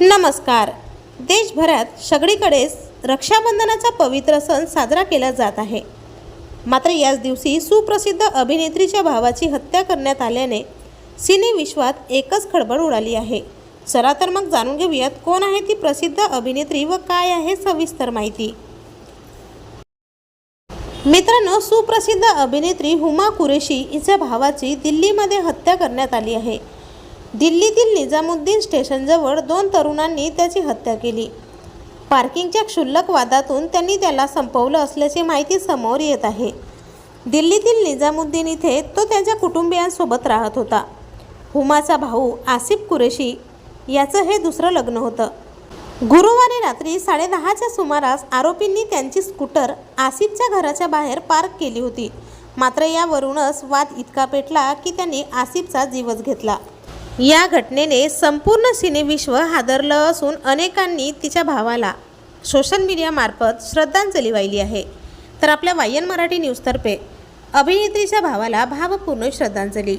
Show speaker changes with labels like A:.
A: नमस्कार. देशभरात सगळीकडेच रक्षाबंधनाचा पवित्र सण साजरा केला जात आहे. मात्र याच दिवशी सुप्रसिद्ध अभिनेत्रीच्या भावाची हत्या करण्यात आल्याने सिनेविश्वात एकच खळबळ उडाली आहे. चला तर मग जाणून घेऊयात कोण आहे ती प्रसिद्ध अभिनेत्री व काय आहे सविस्तर माहिती. मित्रांनो सुप्रसिद्ध अभिनेत्री हुमा कुरेशी हिच्या भावाची दिल्लीमध्ये हत्या करण्यात आली आहे. दिल्लीतील निजामुद्दीन स्टेशनजवळ दोन तरुणांनी त्याची हत्या केली. पार्किंगच्या क्षुल्लक वादातून त्यांनी त्याला संपवलं असल्याची माहिती समोर येत आहे. दिल्लीतील निजामुद्दीन इथे तो त्याच्या कुटुंबियांसोबत राहत होता. हुमाचा भाऊ आसिफ कुरेशी याचं हे दुसरं लग्न होतं. गुरुवारी रात्री साडेदहाच्या सुमारास आरोपींनी त्यांची स्कूटर आसिफच्या घराच्या बाहेर पार्क केली होती. मात्र यावरूनच वाद इतका पेटला की त्यांनी आसिफचा जीवच घेतला. या घटनेने संपूर्ण सिनेविश्व हादरलं असून अनेकांनी तिच्या भावाला सोशल मीडियामार्फत श्रद्धांजली वाहिली आहे. तर आपल्या वायन मराठी न्यूजतर्फे अभिनेत्रीच्या भावाला भावपूर्ण श्रद्धांजली.